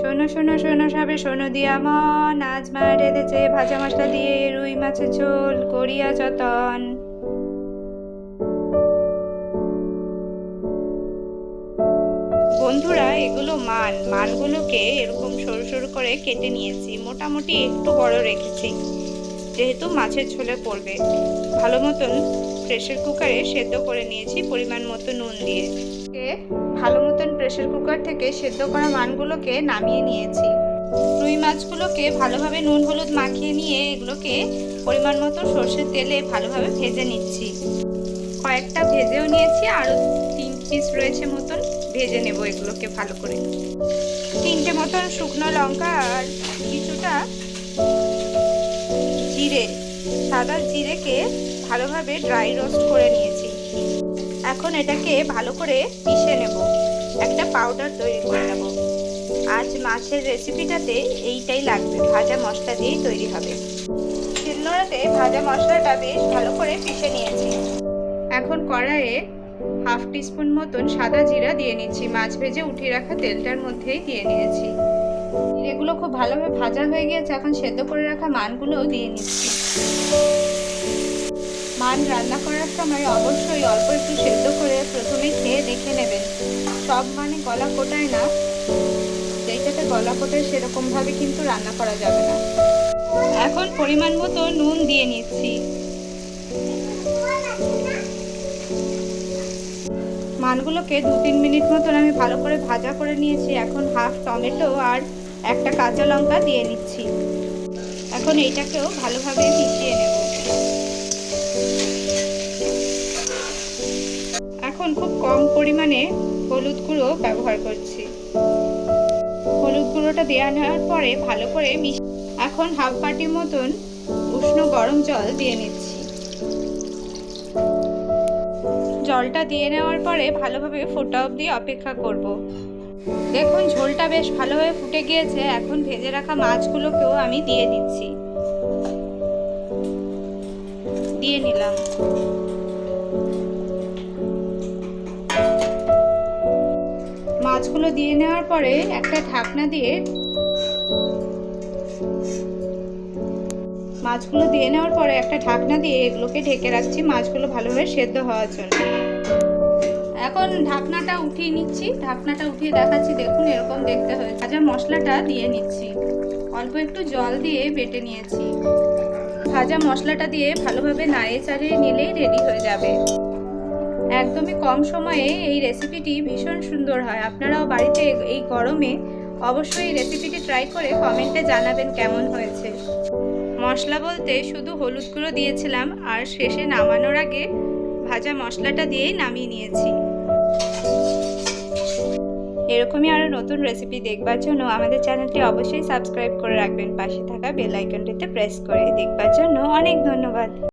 শোনো শোনো শোনো, সবে শোনো দিয়া মন। আজ মা রেঁধেছে ভাজা মশলা দিয়ে রুই মাছের ঝোল, করিয়া যতন। বন্ধুরা, এগুলো মান মানগুলোকে এরকম সরু সরু করে কেটে নিয়েছি। মোটামুটি একটু বড় রেখেছি। যেহেতু মাছের ঝোলে পড়বে। ভালো মতন প্রেশার কুকারে সেদ্ধ করে নিয়েছি পরিমাণ মতো নুন দিয়ে। ভালো মতন প্রেশার কুকার থেকে সেদ্ধ করা মানগুলোকে নামিয়ে নিয়েছি। রুই মাছগুলোকে ভালোভাবে নুন হলুদ মাখিয়ে নিয়ে এগুলোকে পরিমাণ মতো সর্ষের তেলে ভালোভাবে ভেজে নিচ্ছি। কয়েকটা ভেজেও নিয়েছি, আরও তিন পিস রয়েছে মতন, ভেজে নেব এগুলোকে ভালো করে। তিনটে মতন শুকনো লঙ্কা আর কিছুটা জিরে, সাদা জিরেকে ভালোভাবে ড্রাই রোস্ট করে নিয়েছি। এখন এটাকে ভালো করে পিষে নেব। একটা পাউডার তৈরি করে নেব। আজ মাছের রেসিপিটাতে এইটাই লাগবে। ভাজা মশলা দিয়েই তৈরি হবে। শিলনোড়াতে ভাজা মশলাটা বেশ ভালো করে পিষে নিয়েছি। এখন কড়াইয়ে হাফ টিস্পুন মতন সাদা জিরা দিয়ে নিচ্ছি। মাছ ভেজে উঠিয়ে রাখা তেলটার মধ্যেই দিয়ে নিয়েছি। এগুলো খুব ভালোভাবে ভাজা হয়ে গিয়েছে। এখন সেদ্ধ করে রাখা মানগুলোও দিয়ে নিচ্ছি। মান রান্না করার সময় অবশ্যই অল্প একটু সেদ্ধ করে প্রথমে খেয়ে দেখে নেবেন সব মানে গলা কোটায় না। যেইটাতে গলা কোটায় সেরকমভাবে কিন্তু রান্না করা যাবে না। এখন পরিমাণ মতো নুন দিয়ে নিচ্ছি। মানগুলোকে দু তিন মিনিট মতন আমি ভালো করে ভাজা করে নিয়েছি। এখন হাফ টমেটো আর একটা কাঁচা লঙ্কা দিয়ে নিচ্ছি। এখন এইটাকেও ভালোভাবে মিশিয়ে নেব। এখন খুব কম পরিমাণে হলুদ গুঁড়ো ব্যবহার করছি। হলুদ গুঁড়োটা দেওয়া নেওয়ার পরে ভালো করে এখন হাফ বাটির মতন উষ্ণ গরম জল দিয়ে নিচ্ছি। জলটা দিয়ে নেওয়ার পরে ভালোভাবে ফোটা অবধি অপেক্ষা করব। দেখুন, ঝোলটা বেশ ভালোভাবে ফুটে গিয়েছে। এখন ভেজে রাখা মাছগুলোকেও আমি দিয়ে দিচ্ছি। দিয়ে নিলাম। মাছগুলো দিয়ে নেওয়ার পরে একটা ঢাকনা দিয়ে মাছগুলো দিয়ে নেওয়ার পরে একটা ঢাকনা দিয়ে এগুলোকে ঢেকে রাখছি, মাছগুলো ভালোভাবে সেদ্ধ হওয়ার জন্য। এখন ঢাকনাটা উঠিয়ে নিচ্ছি, ঢাকনাটা উঠিয়ে দেখাচ্ছি, দেখুন এরকম দেখতে হয়, ভাজা মশলাটা দিয়ে নিচ্ছি। অল্প একটু জল দিয়ে বেটে নিয়েছি। ভাজা মশলাটা দিয়ে ভালোভাবে নাড়িয়ে চাড়িয়ে নিলেই রেডি হয়ে যাবে। একদমই কম সময়ে এই রেসিপিটি ভীষণ সুন্দর হয়। আপনারাও বাড়িতে এই গরমে অবশ্যই এই রেসিপিটি ট্রাই করে কমেন্টে জানাবেন কেমন হয়েছে। মশলা বলতে শুধু হলুদ গুঁড়ো দিয়েছিলাম আর শেষে নামানোর আগে ভাজা মশলাটা দিয়েই নামিয়ে নিয়েছি। এরকমই আরও নতুন রেসিপি দেখবার জন্য আমাদের চ্যানেলটি অবশ্যই সাবস্ক্রাইব করে রাখবেন। পাশে থাকা বেল আইকনটিতে প্রেস করে দেখবার জন্য অনেক ধন্যবাদ।